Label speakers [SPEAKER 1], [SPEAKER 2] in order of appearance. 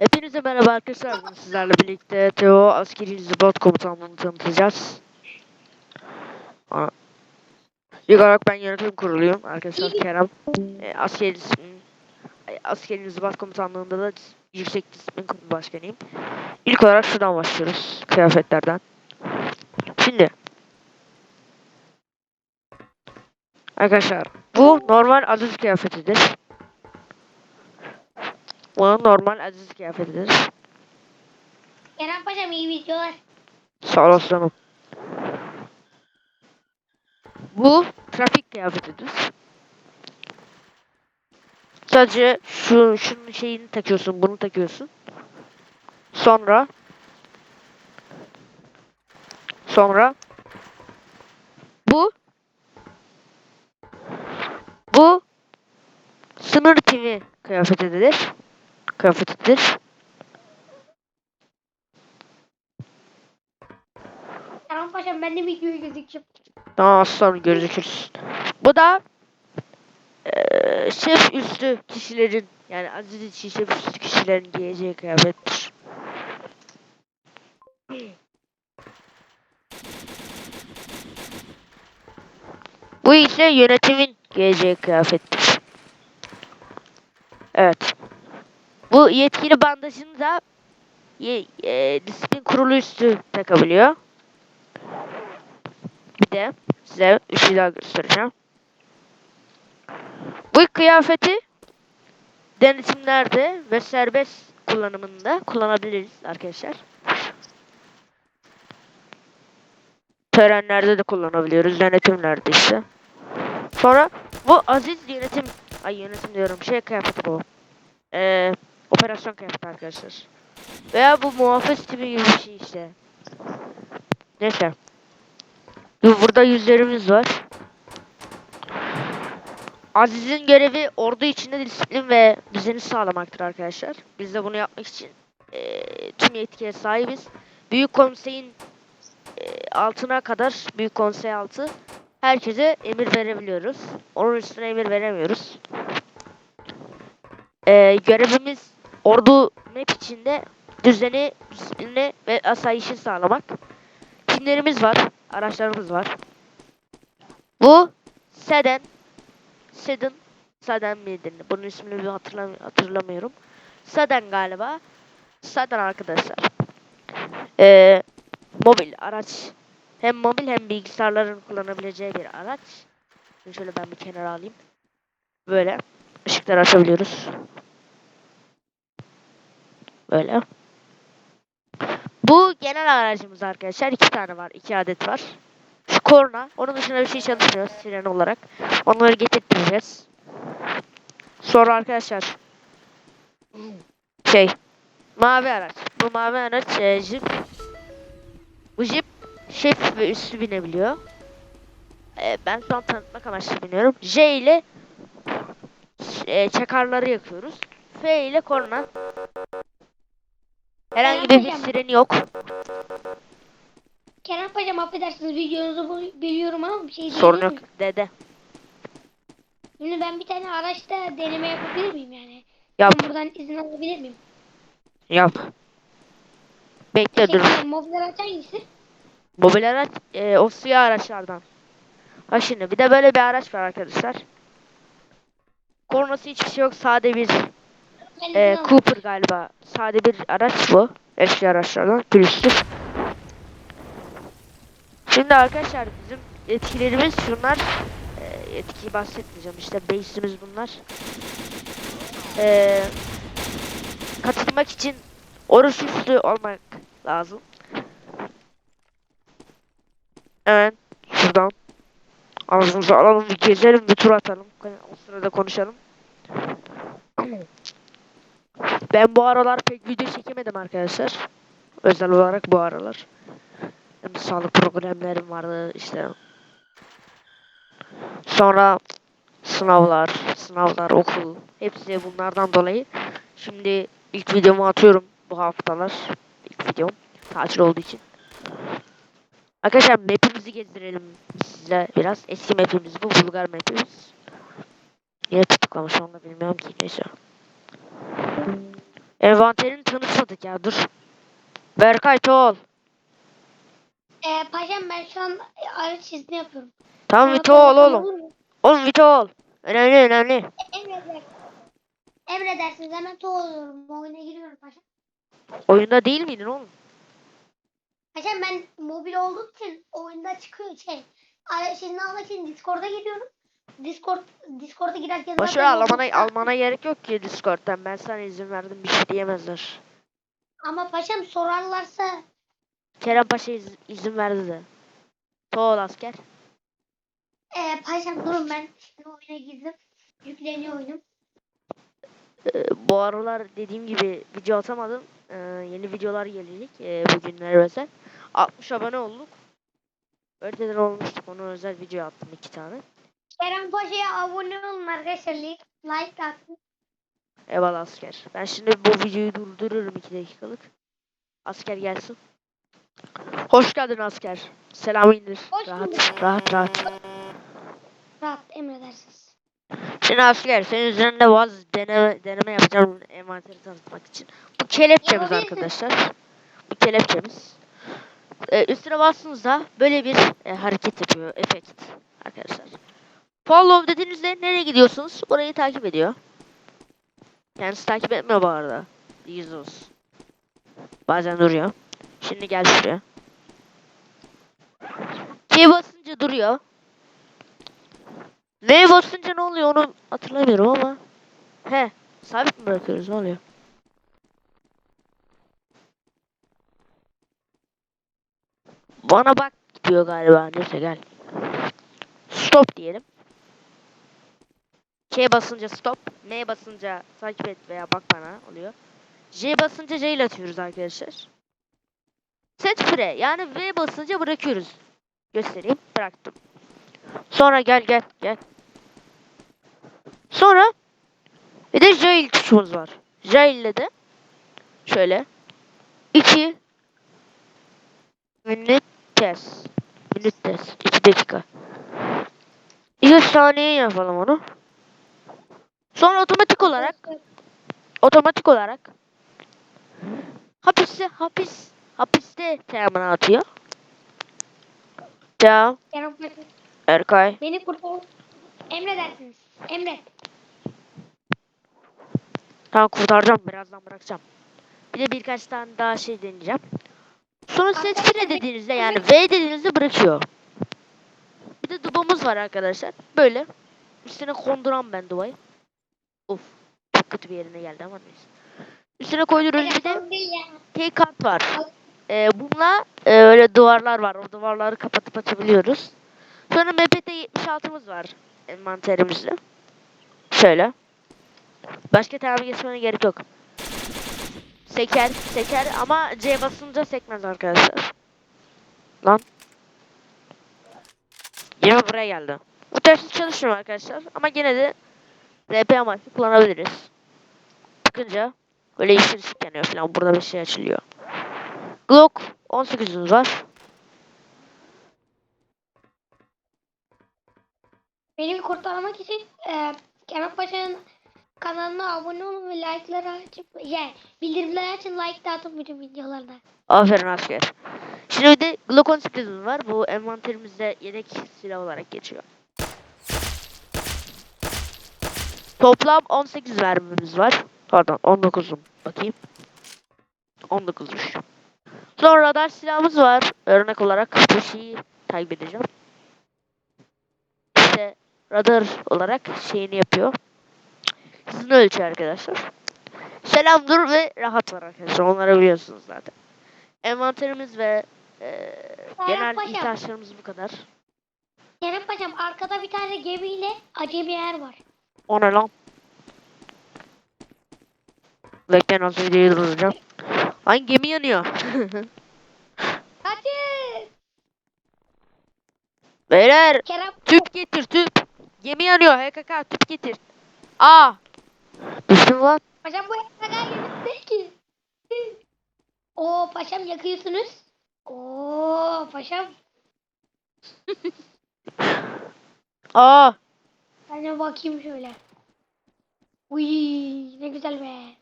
[SPEAKER 1] Hepinize merhaba arkadaşlar. Bugün sizlerle birlikte Teo askeri zıbat komutanlığını tanıtacağız. Aa. İlk olarak ben yönetim kuruluyum. Arkadaşlar Kerem. E, askeri askeri zıbat komutanlığında da yüksek disiplin başkanıyım. İlk olarak şuradan başlıyoruz. Kıyafetlerden. Şimdi. Arkadaşlar bu normal aziz kıyafetidir. Bu normal aziz kıyafetidir.
[SPEAKER 2] Kerem Paşa'm iyi videolar.
[SPEAKER 1] Sağ ol aslanım. Bu trafik kıyafetidir. Sadece şu şunun şeyini takıyorsun, bunu takıyorsun. Sonra sonra bu bu sınır timi kıyafetidir. Kıyafetidir.
[SPEAKER 2] Kerem Paşa'm ben de videoyu gözükeceğim.
[SPEAKER 1] Tamam aslanım görüşürüz. Bu da eee, şef üstü kişilerin yani aziz için şef üstü kişilerin giyeceği kıyafettir. Bu ise yönetimin giyeceği kıyafettir. Evet. Bu yetkili bandajını da e, disiplin kurulu üstü takabiliyor. Bir de size bir şey daha göstereceğim. Bu kıyafeti denetimlerde ve serbest kullanımında kullanabiliriz arkadaşlar. Törenlerde de kullanabiliyoruz. Denetimlerde ise. Sonra bu aziz yönetim ay yönetim diyorum şey kıyafeti bu. Ee, operasyon kıyafeti arkadaşlar. Veya bu muhafız tipi gibi bir şey işte. Neyse. Bu- Burada yüzlerimiz var. Aziz'in görevi ordu içinde disiplin ve düzeni sağlamaktır arkadaşlar. Biz de bunu yapmak için eee, tüm yetkiye sahibiz. Büyük konseyin eee, altına kadar büyük konsey altı herkese emir verebiliyoruz. Onun üstüne emir veremiyoruz. Eee, görevimiz ordu map içinde düzeni, disiplini ve asayişi sağlamak. Timlerimiz var, araçlarımız var. Bu Seden Sedan Saden miydi? Bunun ismini bir hatırlam hatırlamıyorum. Saden galiba. Saden arkadaşlar. Ee, mobil araç. Hem mobil hem bilgisayarların kullanabileceği bir araç. Şimdi şöyle ben bir kenara alayım. Böyle. ışıkları açabiliyoruz. Böyle. Bu genel aracımız arkadaşlar. iki tane var. iki adet var. Şu korna. Onun dışında bir şey çalışmıyor siren olarak. Onları getirteceğiz. Sonra arkadaşlar şey mavi araç. Bu mavi araç e, jip. Bu jip şef ve üstü binebiliyor. E, ben şu an tanıtmak amaçlı biniyorum. J ile e, çakarları yakıyoruz. F ile korna. Herhangi bir, bir sireni yok.
[SPEAKER 2] Kerem Paşa'm affedersiniz videonuzu bu- biliyorum ama bir şey
[SPEAKER 1] Sorun
[SPEAKER 2] diyeyim
[SPEAKER 1] yok.
[SPEAKER 2] mi?
[SPEAKER 1] Dede.
[SPEAKER 2] Şimdi ben bir tane araçta deneme yapabilir miyim yani?
[SPEAKER 1] Yap.
[SPEAKER 2] Ben buradan izin alabilir miyim?
[SPEAKER 1] Yap. Bekle dur.
[SPEAKER 2] Şey, mobil araç hangisi?
[SPEAKER 1] Mobil araç e, o siyah araçlardan. Ha şimdi bir de böyle bir araç var arkadaşlar. Kornası hiçbir şey yok. Sade bir e. Cooper galiba. Sade bir araç bu. Eski araçlardan. Pürüzsüz. Şimdi arkadaşlar bizim etkilerimiz şunlar. E, etkiyi bahsetmeyeceğim. İşte base'imiz bunlar. E, katılmak için oruç üstü olmak lazım. Evet. Şuradan. Ağzımızı alalım bir gezelim bir tur atalım. O sırada konuşalım. Ben bu aralar pek video çekemedim arkadaşlar. Özel olarak bu aralar. Hem sağlık problemlerim vardı işte. Sonra sınavlar, sınavlar, okul. Hepsi bunlardan dolayı. Şimdi ilk videomu atıyorum bu haftalar. İlk videom. Tatil olduğu için. Arkadaşlar map'imizi gezdirelim size biraz. Eski map'imiz bu. Bulgar map'imiz. Niye tutuklamış onu da bilmiyorum ki neyse. Envanterini tanıtmadık ya dur. Berkay Toğol.
[SPEAKER 2] Ee, paşam ben şu an araç izni yapıyorum.
[SPEAKER 1] Tamam Vito ol
[SPEAKER 2] konuşmam
[SPEAKER 1] oğlum. Oğlum Vito ol. Önemli önemli.
[SPEAKER 2] Emredersiniz. Emredersiniz hemen oluyorum. Oyuna giriyorum paşam.
[SPEAKER 1] Oyunda değil miydin oğlum?
[SPEAKER 2] Paşam ben mobil olduğum için oyunda çıkıyor şey. İzni almak için Discord'a giriyorum. Discord Discord'a girerken
[SPEAKER 1] Boşver almana, almana gerek yok ki Discord'dan. Ben sana izin verdim bir şey diyemezler.
[SPEAKER 2] Ama paşam sorarlarsa
[SPEAKER 1] Kerem Paşa iz- izin verdi de. Toğol asker.
[SPEAKER 2] e, paşam durun ben şimdi oyuna girdim. Yükleniyor oyunum.
[SPEAKER 1] Ee, bu aralar dediğim gibi video atamadım. Ee, yeni videolar gelecek e, bugünlere özel. 60 abone olduk. Önceden olmuştuk. Onu özel video attım iki tane.
[SPEAKER 2] Kerem Paşa'ya abone olun arkadaşlar. Like, atın.
[SPEAKER 1] Eyvallah asker. Ben şimdi bu videoyu durdururum 2 dakikalık. Asker gelsin. Hoş geldin asker. Selamı indir.
[SPEAKER 2] Hoş
[SPEAKER 1] rahat,
[SPEAKER 2] bulduk.
[SPEAKER 1] rahat, rahat.
[SPEAKER 2] Rahat emredersiniz.
[SPEAKER 1] Şimdi asker senin üzerinde bazı deneme, deneme yapacağım envanteri tanıtmak için. Bu kelepçemiz arkadaşlar. Bu kelepçemiz. Ee, üstüne bastığınızda böyle bir e, hareket yapıyor. Efekt arkadaşlar. Follow dediğinizde nereye gidiyorsunuz? Orayı takip ediyor. Kendisi takip etmiyor bu arada. Bilginiz olsun. Bazen duruyor. Şimdi gel şuraya. K basınca duruyor. V basınca ne oluyor onu hatırlamıyorum ama. He. Sabit mi bırakıyoruz ne oluyor? Bana bak diyor galiba. Neyse gel. Stop diyelim. K basınca stop. M basınca takip et veya bak bana oluyor. J basınca J ile atıyoruz arkadaşlar. Set free yani V basınca bırakıyoruz. Göstereyim. Bıraktım. Sonra gel gel gel. Sonra bir de jail tuşumuz var. Jail ile de şöyle 2 minute test. Minute test. 2 dakika. 2 saniye yapalım onu. Sonra otomatik olarak otomatik olarak hapiste hapis hapiste teamını atıyor.
[SPEAKER 2] Paşa
[SPEAKER 1] Erkay.
[SPEAKER 2] beni kurtar. Emredersiniz. Emret.
[SPEAKER 1] Tamam kurtaracağım. Birazdan bırakacağım. Bir de birkaç tane daha şey deneyeceğim. Sonra
[SPEAKER 2] Arkadaşlar,
[SPEAKER 1] free dediğinizde yani V dediğinizde bırakıyor. Bir de dubamız var arkadaşlar. Böyle. Üstüne konduran ben dubayı. Of. Çok kötü bir yerine geldi ama neyse. Üstüne koyduruyoruz. Bir de kart var. Ee, bununla e, öyle duvarlar var. O duvarları kapatıp açabiliyoruz. Sonra MPT 76'mız var envanterimizde. Şöyle. Başka tabi geçmene gerek yok. Seker, seker ama C basınca sekmez arkadaşlar. Lan. Yine buraya geldi. Bu tersiz çalışmıyor arkadaşlar ama gene de RP amaçlı kullanabiliriz. Tıkınca böyle yeşil ışık yanıyor falan. Burada bir şey açılıyor. Glock 18'imiz var.
[SPEAKER 2] Beni kurtarmak için e, Kerem Paşa'nın kanalına abone olun ve like'ları açıp yani bildirimleri açın like de atın bütün videolarına.
[SPEAKER 1] Aferin asker. Şimdi bir de Glock 18'imiz var. Bu envanterimizde yedek silah olarak geçiyor. Toplam 18 mermimiz var. Pardon 19'um. Bakayım. 19'muş. Sonra radar silahımız var. Örnek olarak bu şeyi takip edeceğim. İşte radar olarak şeyini yapıyor. Hızını ölçüyor arkadaşlar. Selam dur ve rahat var arkadaşlar. Onları biliyorsunuz zaten. Envanterimiz ve eee, genel ihtiyaçlarımız bu kadar.
[SPEAKER 2] Kerem Paşa'm arkada bir tane gemiyle acemi yer var.
[SPEAKER 1] O ne lan? Bekleyin az videoyu durduracağım. Lan gemi yanıyor.
[SPEAKER 2] Hadi.
[SPEAKER 1] Beyler
[SPEAKER 2] Kerem
[SPEAKER 1] tüp getir tüp. Gemi yanıyor HKK tüp getir. Aa. Düştüm lan.
[SPEAKER 2] Paşam bu kadar gemisi değil ki. Oo paşam yakıyorsunuz. Oo paşam.
[SPEAKER 1] Aa.
[SPEAKER 2] Ben de bakayım şöyle. Uy ne güzel be.